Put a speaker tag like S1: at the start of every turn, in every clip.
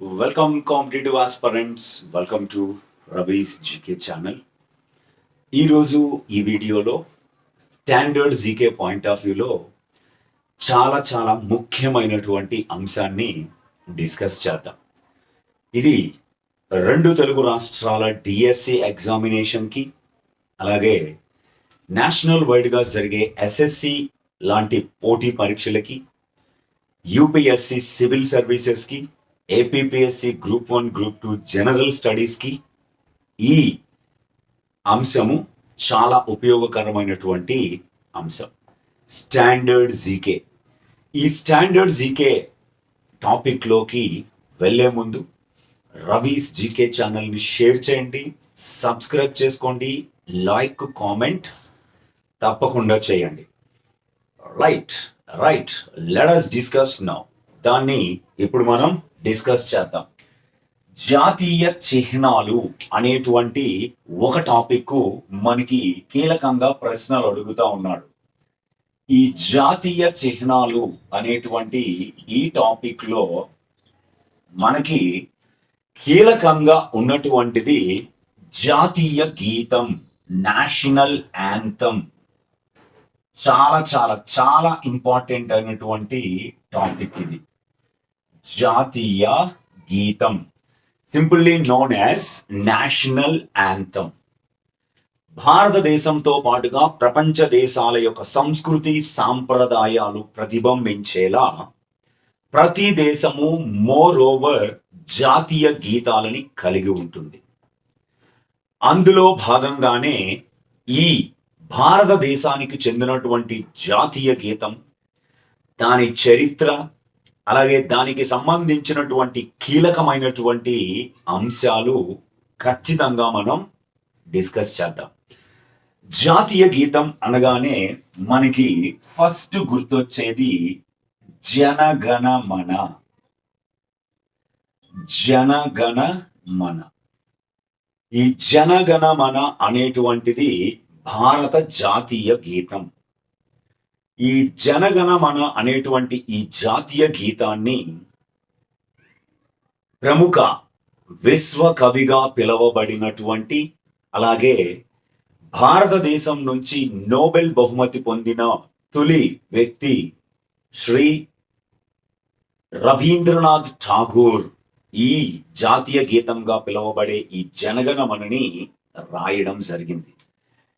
S1: Welcome competitive aspirants welcome to Rabi's GK channel ఈరోజు ఈ వీడియోలో స్టాండర్డ్ జీకే పాయింట్ ఆఫ్ వ్యూలో చాలా చాలా ముఖ్యమైనటువంటి అంశాన్ని డిస్కస్ చేద్దాం. ఇది రెండు తెలుగు రాష్ట్రాల డిఎస్సి ఎగ్జామినేషన్కి అలాగే నేషనల్ వైడ్గా జరిగే ఎస్ఎస్సి లాంటి పోటీ పరీక్షలకి UPSC civil సర్వీసెస్కి APPSC group one group two general స్టడీస్కి ఈ అంశము చాలా ఉపయోగకరమైనటువంటి అంశం. స్టాండర్డ్ జీకే ఈ స్టాండర్డ్ జీకే టాపిక్లోకి వెళ్ళే ముందు రవీస్ జీకే ఛానల్ని షేర్ చేయండి సబ్స్క్రైబ్ చేసుకోండి లైక్ కామెంట్ తప్పకుండా చేయండి. Right right let's discuss now దాన్ని ఇప్పుడు మనం డిస్కస్ చేద్దాం. జాతీయ చిహ్నాలు అనేటువంటి ఒక టాపిక్ మనకి కీలకంగా ప్రశ్నలు అడుగుతా ఉన్నాడు. ఈ జాతీయ చిహ్నాలు అనేటువంటి ఈ టాపిక్లో మనకి కీలకంగా ఉన్నటువంటిది జాతీయ గీతం నేషనల్ యాంథమ్. చాలా చాలా చాలా ఇంపార్టెంట్ అయినటువంటి టాపిక్ ఇది. జాతీయ గీతం simply known as national anthem భారతదేశంతో పాటుగా ప్రపంచ దేశాల యొక్క సంస్కృతి సాంప్రదాయాలు ప్రతిబింబించేలా ప్రతి దేశము మోర్ ఓవర్ జాతీయ గీతాలని కలిగి ఉంటుంది. అందులో భాగంగానే ఈ భారతదేశానికి చెందినటువంటి జాతీయ గీతం దాని చరిత్ర అలాగే దానికి సంబంధించినటువంటి కీలకమైనటువంటి అంశాలు ఖచ్చితంగా మనం డిస్కస్ చేద్దాం. జాతీయ గీతం అనగానే మనకి ఫస్ట్ గుర్తొచ్చేది జనగణ మన జనగణ మన ఈ జనగణ మన అనేటువంటిది భారత జాతీయ గీతం. ఈ జనగణమన అనేటువంటి ఈ జాతీయ గీతాన్ని ప్రముఖ విశ్వకవిగా పిలవబడినటువంటి పిలువబడినటువంటి అలాగే భారతదేశం నుంచి నోబెల్ బహుమతి పొందిన తొలి వ్యక్తి శ్రీ రవీంద్రనాథ్ ఠాగూర్ ఈ జాతీయ గీతంగా పిలువబడే ఈ జనగణమనని రాయడం జరిగింది.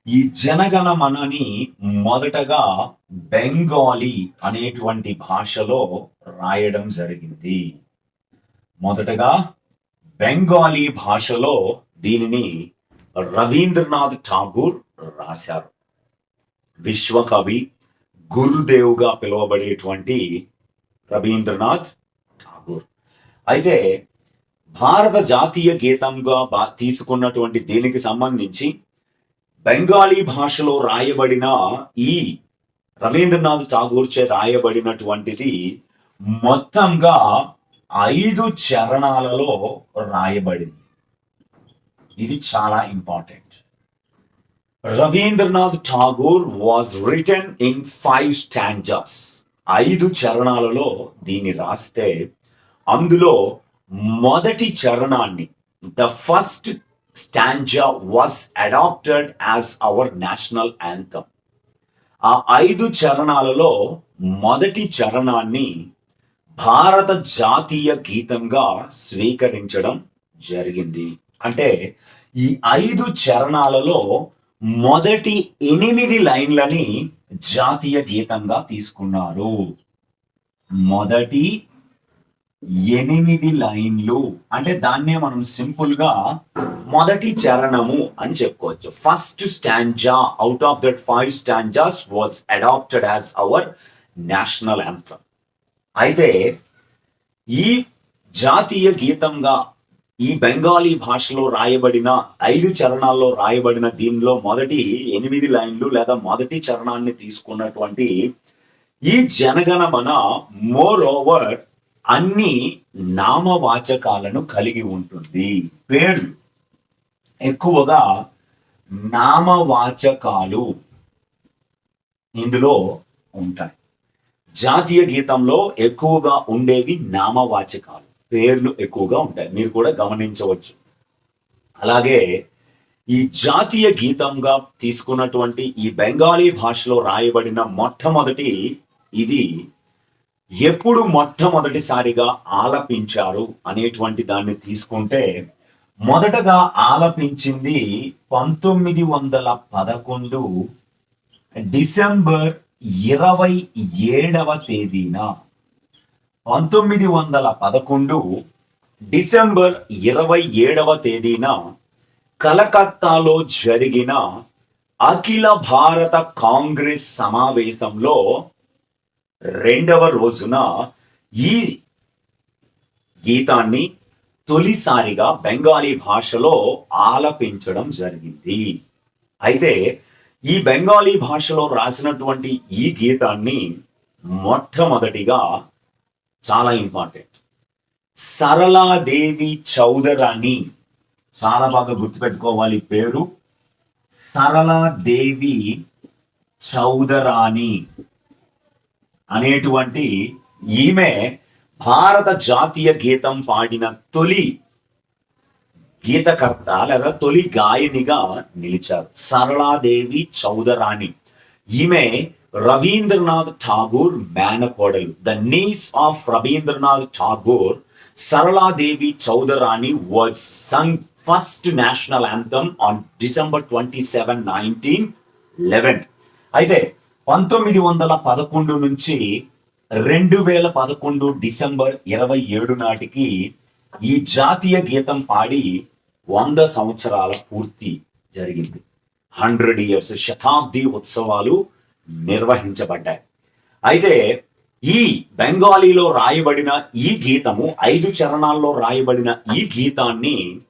S1: ఈ జనగణమనని మొదటగా బెంగాలీ అనేటువంటి భాషలో రాయడం జరిగింది. మొదటగా బెంగాలీ భాషలో దీనిని రవీంద్రనాథ్ ఠాగూర్ రాశారు. విశ్వకవి గురుదేవుగా పిలువబడేటువంటి రవీంద్రనాథ్ ఠాగూర్. అయితే భారత జాతీయ గీతంగా బా తీసుకున్నటువంటి దీనికి సంబంధించి బెంగాలీ భాషలో రాయబడిన ఈ రవీంద్రనాథ్ ఠాగూర్ చే రాయబడినటువంటిది మొత్తంగా ఐదు చరణాలలో రాయబడింది. ఇది చాలా important. Rabindranath Tagore was written in five stanzas ఐదు చరణాలలో దీన్ని రాస్తే అందులో మొదటి చరణాన్ని the first stanza was adapted as our national anthem ఆ ఐదు చరణాలలో మొదటి చరణాన్ని భారత జాతీయ గీతంగా స్వీకరించడం జరిగింది. అంటే ఈ ఐదు చరణాలలో మొదటి ఎనిమిది లైన్లని జాతీయ గీతంగా తీసుకున్నారు. మొదటి ఎనిమిది లైన్లు. అంటే దాన్నే మనం సింపుల్గా మొదటి చరణము అని చెప్పుకోవచ్చు. First stanza out of that five stanzas was adapted as our national anthem అయితే ఈ జాతీయ గీతంగా ఈ బెంగాలీ భాషలో రాయబడిన ఐదు చరణాల్లో రాయబడిన దీనిలో మొదటి ఎనిమిది లైన్లు లేదా మొదటి చరణాన్ని తీసుకున్నటువంటి ఈ జనగణమన మోర్ ఓవర్ అన్ని నామవాచకాలను కలిగి ఉంటుంది. పేర్లు. ఎక్కువగా నామవాచకాలు ఇందులో ఉంటాయి. జాతీయ గీతంలో ఎక్కువగా ఉండేవి నామవాచకాలు. పేర్లు ఎక్కువగా ఉంటాయి. మీరు కూడా గమనించవచ్చు. అలాగే ఈ జాతీయ గీతంగా తీసుకున్నటువంటి ఈ బెంగాలీ భాషలో రాయబడిన మొట్టమొదటి ఇది ఎప్పుడు మొట్టమొదటిసారిగా ఆలపించారు అనేటువంటి దాన్ని తీసుకుంటే మొదటగా ఆలపించింది పంతొమ్మిది వందల పదకొండు డిసెంబర్ ఇరవై ఏడవ తేదీన. పంతొమ్మిది వందల పదకొండు డిసెంబర్ ఇరవై ఏడవ తేదీన కలకత్తాలో జరిగిన అఖిల భారత కాంగ్రెస్ సమావేశంలో రెండవ రోజున ఈ గీతాన్ని తొలిసారిగా బెంగాలీ భాషలో ఆలపించడం జరిగింది. అయితే ఈ బెంగాలీ భాషలో రాసినటువంటి ఈ గీతాన్ని మొట్టమొదటిగా చాలా ఇంపార్టెంట్. సరళాదేవి చౌదరాని చాలా బాగా గుర్తుపెట్టుకోవాలి పేరు. సరళాదేవి చౌదరాని అనేటువంటి ఈమె భారత జాతీయ గీతం పాడిన తొలి గీతకర్త లేదా తొలి గాయనిగా నిలిచారు. సరళాదేవి చౌదరాణి. ఈమె రవీంద్రనాథ్ ఠాగూర్ మేనకోడలు. The niece of Rabindranath Tagore Saraladevi Chaudhurani was sung first national anthem on December twenty seven nineteen eleven అయితే పంతొమ్మిది వందల పదకొండు నుంచి రెండు వేల పదకొండు డిసెంబర్ ఇరవై ఏడు నాటికి ఈ జాతీయ గీతం పాడి వంద సంవత్సరాల పూర్తి జరిగింది. హండ్రెడ్ ఇయర్స్ శతాబ్ది ఉత్సవాలు నిర్వహించబడ్డాయి. అయితే ఈ బెంగాలీలో రాయబడిన ఈ గీతము ఐదు చరణాల్లో రాయబడిన ఈ గీతాన్ని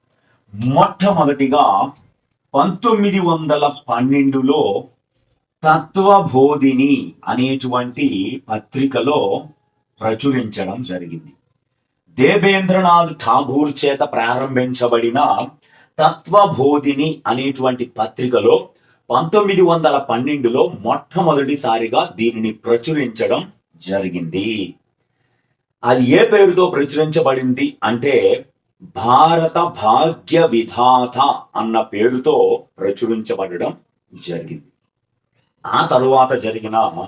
S1: మొట్టమొదటిగా పంతొమ్మిది వందల పన్నెండులో తత్వబోధిని అనేటువంటి పత్రికలో ప్రచురించడం జరిగింది. దేవేంద్రనాథ్ ఠాగూర్ చేత ప్రారంభించబడిన తత్వబోధిని అనేటువంటి పత్రికలో పంతొమ్మిది వందల పన్నెండులో మొట్టమొదటిసారిగా దీనిని ప్రచురించడం జరిగింది. అది ఏ పేరుతో ప్రచురించబడింది అంటే భారత భాగ్య విధాత అన్న పేరుతో ప్రచురించబడడం జరిగింది. ఆ తరువాత జరిగిన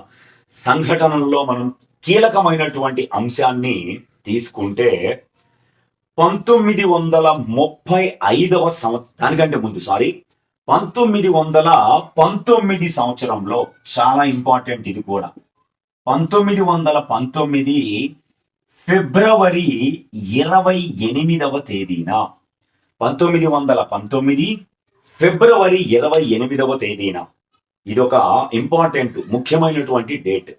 S1: సంఘటనల్లో మనం కీలకమైనటువంటి అంశాన్ని తీసుకుంటే పంతొమ్మిది వందల ముప్పై ఐదవ సంవత్సరం దానికంటే ముందు సారీ పంతొమ్మిది వందల పంతొమ్మిది సంవత్సరంలో చాలా ఇంపార్టెంట్ ఇది కూడా. పంతొమ్మిది వందల పంతొమ్మిది ఫిబ్రవరి ఇరవై ఎనిమిదవ తేదీన పంతొమ్మిది వందల పంతొమ్మిది ఫిబ్రవరి ఇరవై ఎనిమిదవ తేదీన ఇది ఒక ఇంపార్టెంట్ ముఖ్యమైనటువంటి డేట్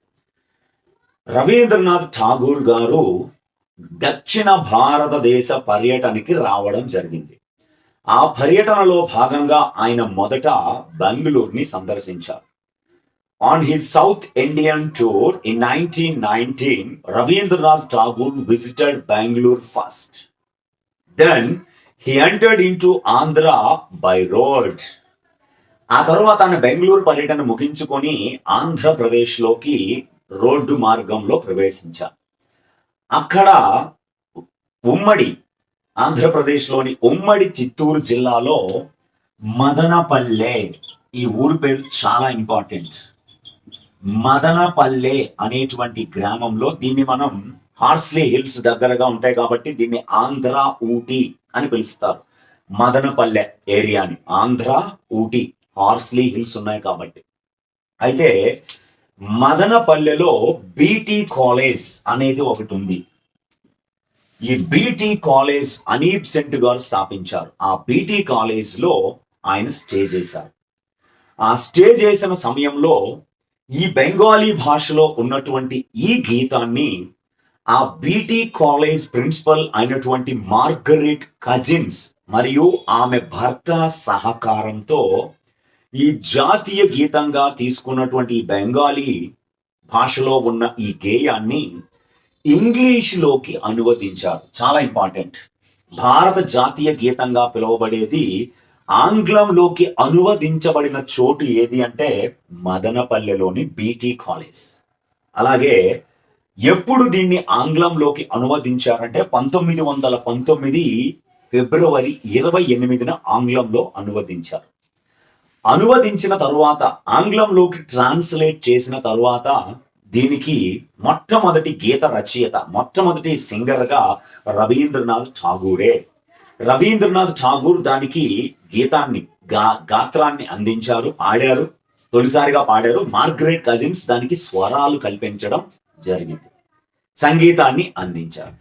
S1: రవీంద్రనాథ్ ఠాగూర్ గారు దక్షిణ భారతదేశ పర్యటనకి రావడం జరిగింది. ఆ పర్యటనలో భాగంగా ఆయన మొదట బెంగళూరుని సందర్శించారు. On his south Indian tour in nineteen nineteen Rabindranath Tagore visited Bengaluru first then he entered into Andhra by road ఆ తర్వాత ఆయన బెంగళూరు పర్యటన ముగించుకొని ఆంధ్రప్రదేశ్లోకి రోడ్డు మార్గంలో ప్రవేశించారు. అక్కడ ఉమ్మడి ఆంధ్రప్రదేశ్లోని ఉమ్మడి చిత్తూరు జిల్లాలో మదనపల్లె ఈ ఊరు పేరు చాలా ఇంపార్టెంట్. మదనపల్లె అనేటువంటి గ్రామంలో దీన్ని మనం హార్స్లీ హిల్స్ దగ్గరగా ఉంటాయి కాబట్టి దీన్ని ఆంధ్ర ఊటీ అని పిలుస్తారు. మదనపల్లె ఏరియాని ఆంధ్ర ఊటీ. హార్స్లీ హిల్స్ ఉన్నాయి కాబట్టి. అయితే మదనపల్లెలో బీటీ కాలేజ్ అనేది ఒకటి ఉంది. ఈ బీటీ కాలేజ్ అనీప్ సెంట్ గారు స్థాపించారు. ఆ బీటీ కాలేజ్లో ఆయన స్టే చేశారు. ఆ స్టే చేసిన సమయంలో ఈ బెంగాలీ భాషలో ఉన్నటువంటి ఈ గీతాన్ని ఆ బీటీ కాలేజ్ ప్రిన్సిపల్ అయినటువంటి మార్గరెట్ కజిన్స్ మరియు ఆమె భర్త సహకారంతో ఈ జాతీయ గీతంగా తీసుకున్నటువంటి బెంగాలీ భాషలో ఉన్న ఈ గేయాన్ని ఇంగ్లీష్లోకి అనువదించారు. చాలా ఇంపార్టెంట్. భారత జాతీయ గీతంగా పిలువబడేది ఆంగ్లంలోకి అనువదించబడిన చోటు ఏది అంటే మదనపల్లెలోని బీటీ కాలేజ్. అలాగే ఎప్పుడు దీన్ని ఆంగ్లంలోకి అనువదించారంటే పంతొమ్మిది వందల పంతొమ్మిది ఫిబ్రవరి ఇరవై ఎనిమిదిన ఆంగ్లంలో అనువదించారు. అనువదించిన తరువాత ఆంగ్లంలోకి ట్రాన్స్లేట్ చేసిన తరువాత దీనికి మొట్టమొదటి గీత రచయిత మొట్టమొదటి సింగర్గా రవీంద్రనాథ్ ఠాగూరే. రవీంద్రనాథ్ ఠాగూర్ దానికి గీతాన్ని గా గాత్రాన్ని అందించారు పాడారు తొలిసారిగా పాడారు. మార్గరెట్ కజిన్స్ దానికి స్వరాలు కల్పించడం జరిగింది. సంగీతాన్ని అందించారు.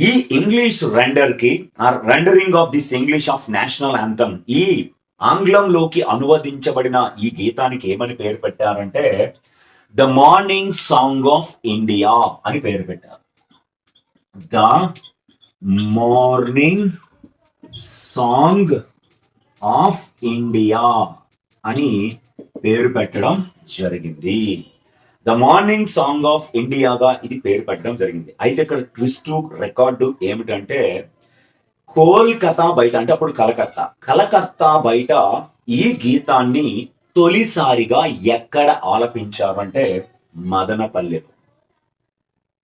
S1: ఈ English రెండర్కి rendering of this English of national anthem ఈ ఆంగ్లంలోకి అనువదించబడిన ఈ గీతానికి ఏమని పేరు పెట్టారంటే the morning song of India అని పేరు పెట్టారు. The morning song of India అని పేరు పెట్టడం జరిగింది. ద మార్నింగ్ సాంగ్ ఆఫ్ ఇండియాగా ఇది పేరు పెట్టడం జరిగింది. అయితే ఇక్కడ ట్విస్ట్ రికార్డు ఏమిటంటే కోల్కతా బయట అంటే అప్పుడు కలకత్తా. కలకత్తా బయట ఈ గీతాన్ని తొలిసారిగా ఎక్కడ ఆలపించారంటే మదనపల్లెలో.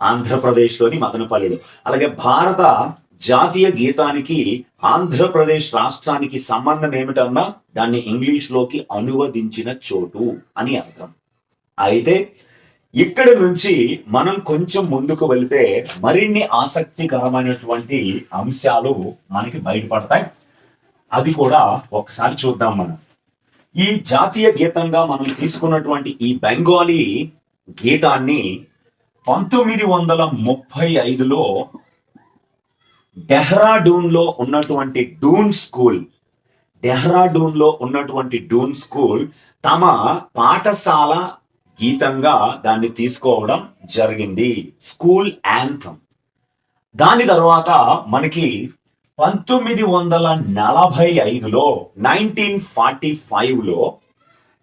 S1: ఆంధ్రప్రదేశ్లోని మదనపల్లెలో. అలాగే భారత జాతీయ గీతానికి ఆంధ్రప్రదేశ్ రాష్ట్రానికి సంబంధం ఏమిటన్నా దాన్ని ఇంగ్లీష్లోకి అనువదించిన చోటు అని అర్థం. అయితే ఇక్కడ నుంచి మనం కొంచెం ముందుకు వెళితే మరిన్ని ఆసక్తికరమైనటువంటి అంశాలు మనకి బయటపడతాయి. అది కూడా ఒకసారి చూద్దాం మనం. ఈ జాతీయ గీతంగా మనం తీసుకున్నటువంటి ఈ బెంగాలీ గీతాన్ని పంతొమ్మిది వందల ముప్పై ఐదులో డెహ్రాడూన్లో ఉన్నటువంటి డూన్ స్కూల్ డెహ్రాడూన్లో ఉన్నటువంటి డూన్ స్కూల్ తమ పాఠశాల గీతంగా దాన్ని తీసుకోవడం జరిగింది. School anthem. దాని తర్వాత మనకి పంతొమ్మిది వందల నలభై ఐదులో నైన్టీన్ ఫార్టీ ఫైవ్లో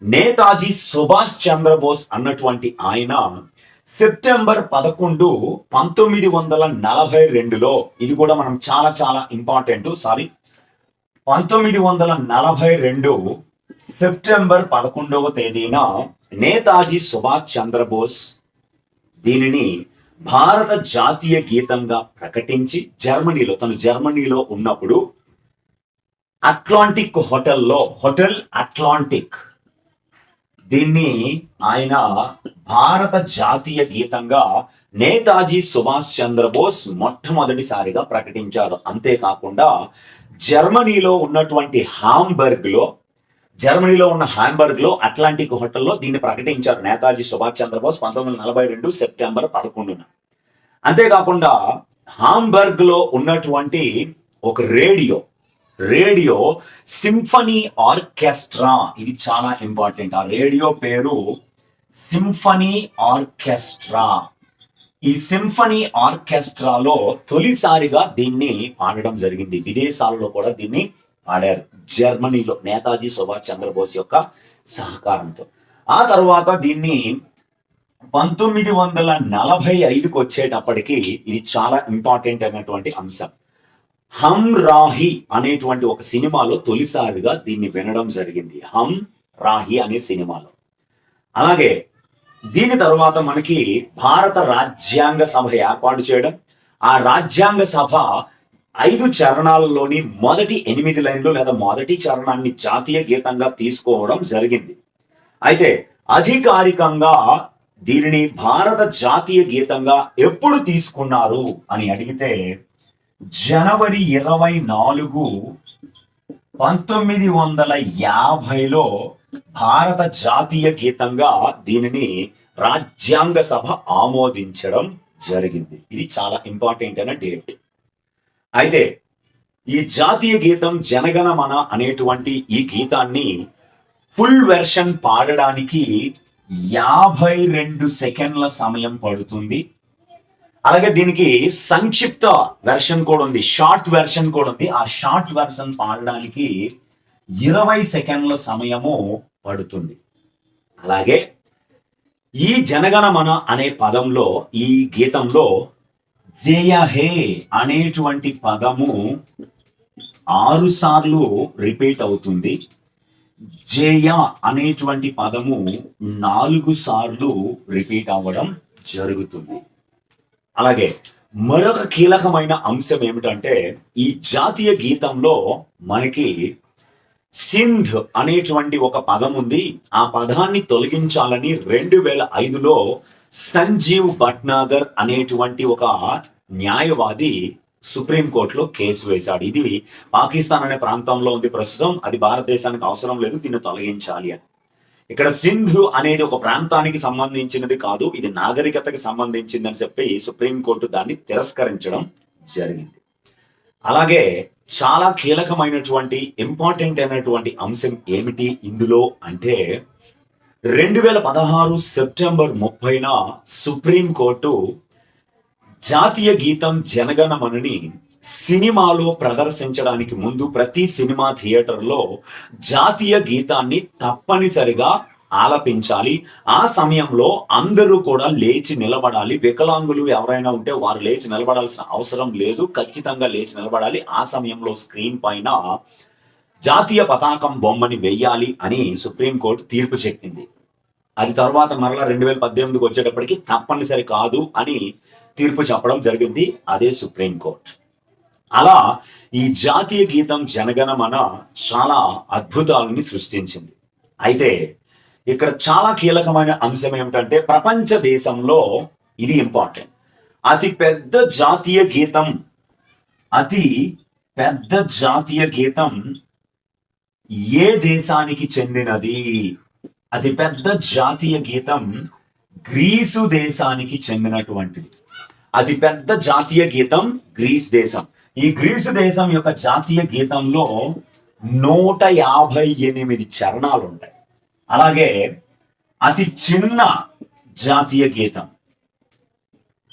S1: నేతాజీ సుభాష్ చంద్రబోస్ అన్నటువంటి ఆయన సెప్టెంబర్ పదకొండు పంతొమ్మిది వందల నలభై రెండులో ఇది కూడా మనం చాలా చాలా ఇంపార్టెంట్ సారీ పంతొమ్మిది వందల నలభై రెండు సెప్టెంబర్ పదకొండవ తేదీన నేతాజీ సుభాష్ చంద్రబోస్ దీనిని భారత జాతీయ గీతంగా ప్రకటించి జర్మనీలో తను జర్మనీలో ఉన్నప్పుడు అట్లాంటిక్ హోటల్లో హోటల్ అట్లాంటిక్. దీన్ని ఆయన భారత జాతీయ గీతంగా నేతాజీ సుభాష్ చంద్రబోస్ మొట్టమొదటిసారిగా ప్రకటించారు. అంతేకాకుండా జర్మనీలో ఉన్నటువంటి హాంబర్గ్లో జర్మనీలో ఉన్న హాంబర్గ్లో అట్లాంటిక్ హోటల్లో దీన్ని ప్రకటించారు నేతాజీ సుభాష్ చంద్రబోస్ పంతొమ్మిది వందల నలభై రెండు సెప్టెంబర్ పదకొండున. అంతేకాకుండా హాంబర్గ్లో ఉన్నటువంటి ఒక రేడియో రేడియో సింఫనీ ఆర్కెస్ట్రా ఇది చాలా ఇంపార్టెంట్. ఆ రేడియో పేరు సింఫనీ ఆర్కెస్ట్రా. ఈ సింఫనీ ఆర్కెస్ట్రాలో తొలిసారిగా దీన్ని పాడడం జరిగింది. విదేశాలలో కూడా దీన్ని ఆడారు జర్మనీలో నేతాజీ సుభాష్ చంద్రబోస్ యొక్క సహకారంతో. ఆ తర్వాత దీన్ని పంతొమ్మిది వందల నలభై ఐదుకి వచ్చేటప్పటికి ఇది చాలా ఇంపార్టెంట్ అయినటువంటి అంశం. హమ్ రాహి అనేటువంటి ఒక సినిమాలో తొలిసారిగా దీన్ని వినడం జరిగింది. హమ్ రాహి అనే సినిమాలో. అలాగే దీని తర్వాత మనకి భారత రాజ్యాంగ సభ ఏర్పాటు చేయడం. ఆ రాజ్యాంగ సభ ఐదు చరణాలలోని మొదటి ఎనిమిది లైన్లు లేదా మొదటి చరణాన్ని జాతీయ గీతంగా తీసుకోవడం జరిగింది. అయితే అధికారికంగా దీనిని భారత జాతీయ గీతంగా ఎప్పుడు తీసుకున్నారు అని అడిగితే జనవరి ఇరవై నాలుగు పంతొమ్మిది వందల యాభైలో భారత జాతీయ గీతంగా దీనిని రాజ్యాంగ సభ ఆమోదించడం జరిగింది. ఇది చాలా ఇంపార్టెంట్ అయిన డేట్. అయితే ఈ జాతీయ గీతం జనగణమన అనేటువంటి ఈ గీతాన్ని ఫుల్ వెర్షన్ పాడడానికి యాభై రెండు సెకండ్ల సమయం పడుతుంది. అలాగే దీనికి సంక్షిప్త వెర్షన్ కూడా ఉంది. షార్ట్ వెర్షన్ కూడా ఉంది. ఆ షార్ట్ వెర్షన్ పాడడానికి ఇరవై సెకండ్ల సమయము పడుతుంది. అలాగే ఈ జనగణమన అనే పదంలో ఈ గీతంలో జయ హే అనేటువంటి పదము ఆరు సార్లు రిపీట్ అవుతుంది. జయ అనేటువంటి పదము నాలుగు సార్లు రిపీట్ అవ్వడం జరుగుతుంది. అలాగే మరొక కీలకమైన అంశం ఏమిటంటే ఈ జాతీయ గీతంలో మనకి సింధ్ అనేటువంటి ఒక పదం ఉంది. ఆ పదాన్ని తొలగించాలని రెండు వేల ఐదులో సంజీవ్ భట్నాగర్ అనేటువంటి ఒక న్యాయవాది సుప్రీంకోర్టులో కేసు వేశాడు. ఇది పాకిస్తాన్ అనే ప్రాంతంలో ఉంది ప్రస్తుతం. అది భారతదేశానికి అవసరం లేదు. దీన్ని తొలగించాలి అని. ఇక్కడ సింధు అనేది ఒక ప్రాంతానికి సంబంధించినది కాదు. ఇది నాగరికతకి సంబంధించిందని చెప్పి సుప్రీంకోర్టు దాన్ని తిరస్కరించడం జరిగింది. అలాగే చాలా కీలకమైనటువంటి ఇంపార్టెంట్ అయినటువంటి అంశం ఏమిటి ఇందులో అంటే రెండు వేల పదహారు సెప్టెంబర్ ముప్పైన సుప్రీంకోర్టు జాతీయ గీతం జనగణమనని సినిమాలో ప్రదర్శించడానికి ముందు ప్రతి సినిమా థియేటర్లో జాతీయ గీతాన్ని తప్పనిసరిగా ఆలపించాలి. ఆ సమయంలో అందరూ కూడా లేచి నిలబడాలి. వికలాంగులు ఎవరైనా ఉంటే వారు లేచి నిలబడాల్సిన అవసరం లేదు. ఖచ్చితంగా లేచి నిలబడాలి. ఆ సమయంలో స్క్రీన్ పైన జాతీయ పతాకం బొమ్మని వెయ్యాలి అని సుప్రీంకోర్టు తీర్పు చెప్పింది. అది తర్వాత మరలా రెండు వేల పద్దెనిమిదికి వచ్చేటప్పటికి తప్పనిసరి కాదు అని తీర్పు చెప్పడం జరిగింది. అదే సుప్రీంకోర్టు అలా ఈ జాతీయ గీతం జనగణమన చాలా అద్భుతాలని సృష్టించింది. అయితే ఇక్కడ చాలా కీలకమైన అంశం ఏమిటంటే ప్రపంచ దేశంలో ఇది ఇంపార్టెంట్. అతి పెద్ద జాతీయ గీతం అతి పెద్ద జాతీయ గీతం ఏ దేశానికి చెందినది? అతి పెద్ద జాతీయ గీతం గ్రీసు దేశానికి చెందినటువంటిది. అతి పెద్ద జాతీయ గీతం గ్రీస్ దేశం. ఈ గ్రీసు దేశం యొక్క జాతీయ గీతంలో నూట యాభై ఎనిమిది చరణాలు ఉంటాయి అలాగే అతి చిన్న జాతీయ గీతం.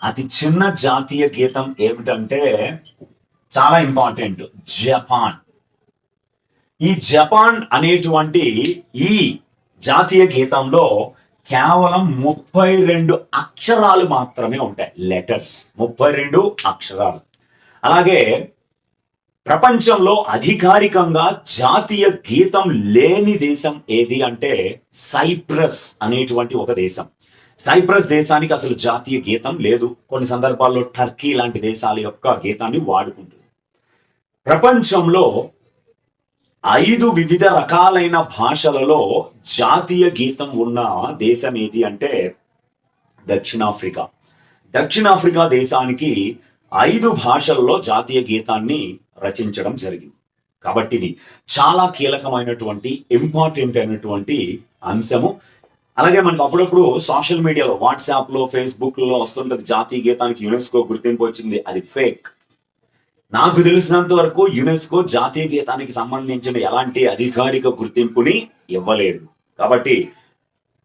S1: అతి చిన్న జాతీయ గీతం ఏమిటంటే చాలా ఇంపార్టెంట్ జపాన్. ఈ జపాన్ అనేటువంటి ఈ జాతీయ గీతంలో కేవలం ముప్పై రెండు అక్షరాలు మాత్రమే ఉంటాయి. లెటర్స్ ముప్పై రెండు అక్షరాలు. అలాగే ప్రపంచంలో అధికారికంగా జాతీయ గీతం లేని దేశం ఏది అంటే సైప్రస్ అనేటువంటి ఒక దేశం. సైప్రస్ దేశానికి అసలు జాతీయ గీతం లేదు. కొన్ని సందర్భాల్లో టర్కీ లాంటి దేశాల యొక్క గీతాన్ని వాడుకుంటుంది ప్రపంచంలో ఐదు వివిధ రకాలైన భాషలలో జాతీయ గీతం ఉన్న దేశం ఏది అంటే దక్షిణాఫ్రికా. దక్షిణాఫ్రికా దేశానికి ఐదు భాషల్లో జాతీయ గీతాన్ని రచించడం జరిగింది. కాబట్టి ఇది చాలా కీలకమైనటువంటి ఇంపార్టెంట్ అయినటువంటి అంశము. అలాగే మనకు అప్పుడప్పుడు సోషల్ మీడియాలో వాట్సాప్లో ఫేస్బుక్లో వస్తుంటది జాతీయ గీతానికి యునెస్కో గుర్తింపు వచ్చింది. అది ఫేక్. నాకు తెలిసినంత వరకు యునెస్కో జాతీయ గీతానికి సంబంధించిన ఎలాంటి అధికారిక గుర్తింపుని ఇవ్వలేదు. కాబట్టి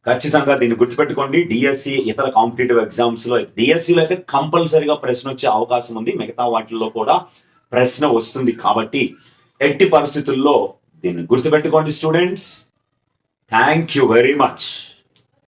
S1: ఖచ్చితంగా దీన్ని గుర్తుపెట్టుకోండి. డిఎస్సి ఇతర కాంపిటేటివ్ ఎగ్జామ్స్లో డిఎస్సిలో అయితే కంపల్సరిగా ప్రశ్న వచ్చే అవకాశం ఉంది. మిగతా వాటిల్లో కూడా ప్రశ్న వస్తుంది కాబట్టి ఎట్టి పరిస్థితుల్లో దీన్ని గుర్తుపెట్టుకోండి students. Thank you very much.